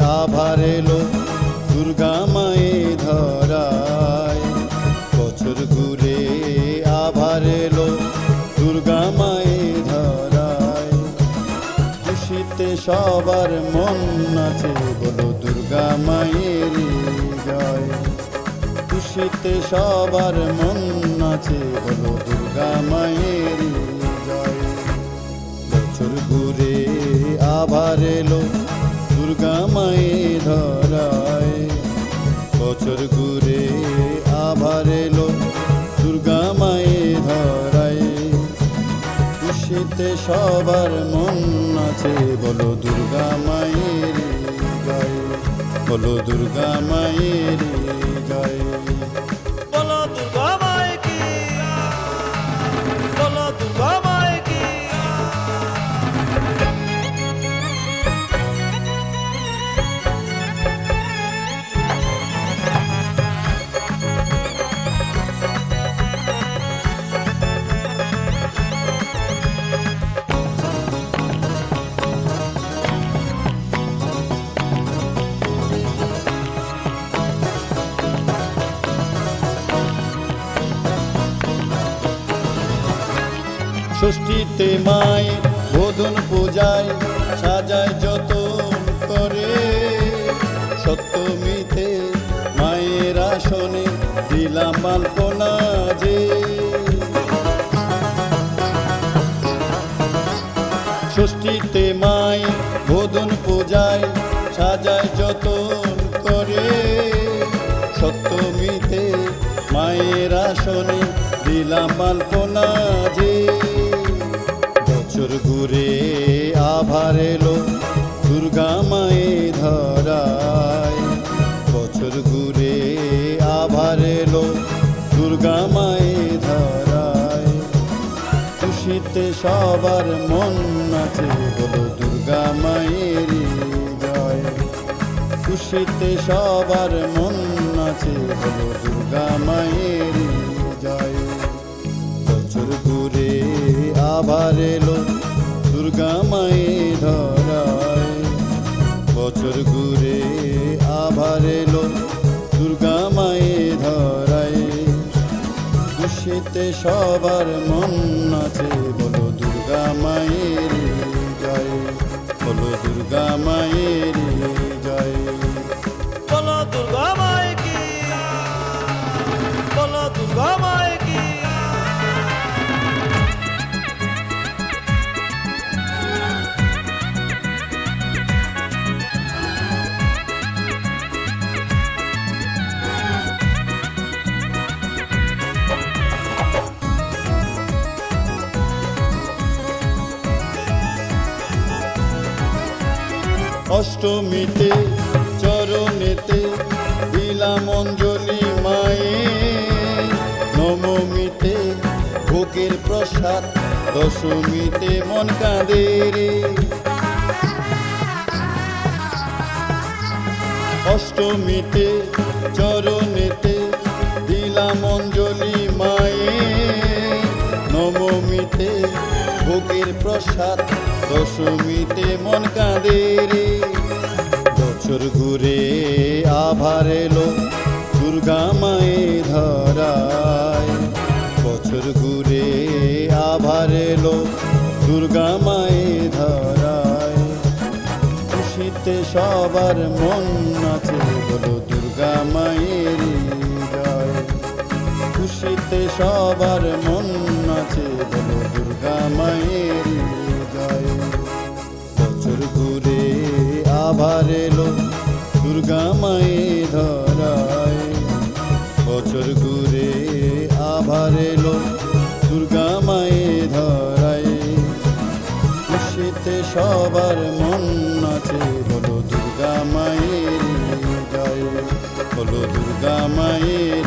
আভার এলো দুর্গা মায়ে ধরায়। বছর ঘুরে আভার এলো দুর্গা মায়ে ধরায়। খুশিতে সবার মন আছে বলো দুর্গা মায়ের জয়। খুশিতে সবার মন আছে বলো দুর্গা মায়ের জয়। বছর ঘুরে আবার এলো দুর্গা মায়ে ধরায়। বছর ঘুরে আবার এলো দুর্গা মায়ে ধরায়। খুশিতে সবার মন আছে, বলো দুর্গা মায়ের জয়। বলো দুর্গা মায়ের জয়। ষষ্ঠীতে মায়ের বোধন পূজায় সাজায় যতন করে। সত্য সপ্তমীতে মায়ের আসনে দিলাম মালপনা যে। ষষ্ঠীতে মায়ের বোধন পূজায় সাজায় যতন করে। সত্য সপ্তমীতে মায়ের আসনে দিলাম মালপনা যে। বছর ঘুরে আভার এলো দুর্গা মায়ে ধরায়। বছর ঘুরে আভার এলো দুর্গা মায়ে ধরায়। খুশিতে সবার মন আছে বলো দুর্গা মায়ের জয় খুশিতে সবার মন আছে বলো দুর্গা মায়ের জয় বছর ঘুরে আবার এলো বছর ঘুরে আবার এলো, দুর্গা মায়ে ধরায়। খুশিতে সবার মন আছে বলো দুর্গা মায়ের জয় বলো দুর্গা মায়ের অষ্টমীতে, চরণেতে দিলাম অঞ্জলি মায়ে নবমীতে, ভোগের প্রসাদ দশমীতে মন কাঁদে অষ্টমীতে, চরণেতে দিলাম অঞ্জলি মায়ে নবমীতে, ভোগের প্রসাদ দশমীতে মন কাঁদে রে। আভার এলো দুর্গা মায়ে ধরায়। বছর ঘুরে আভার এলো দুর্গা মায়ে ধরায়। খুশিতে সবার মন আছে বলো দুর্গা মায়ের খুশিতে সবার মন আছে বলো দুর্গা মায়ের জয় বছর ঘুরে আবার এলো দুর্গা মায়ে ধরায়। বছর ঘুরে আভার এলো, দুর্গা মায়ে ধরায়। খুশিতে সবার মন আছে বলো দুর্গা মায়ের জয় বলো দুর্গা মায়ের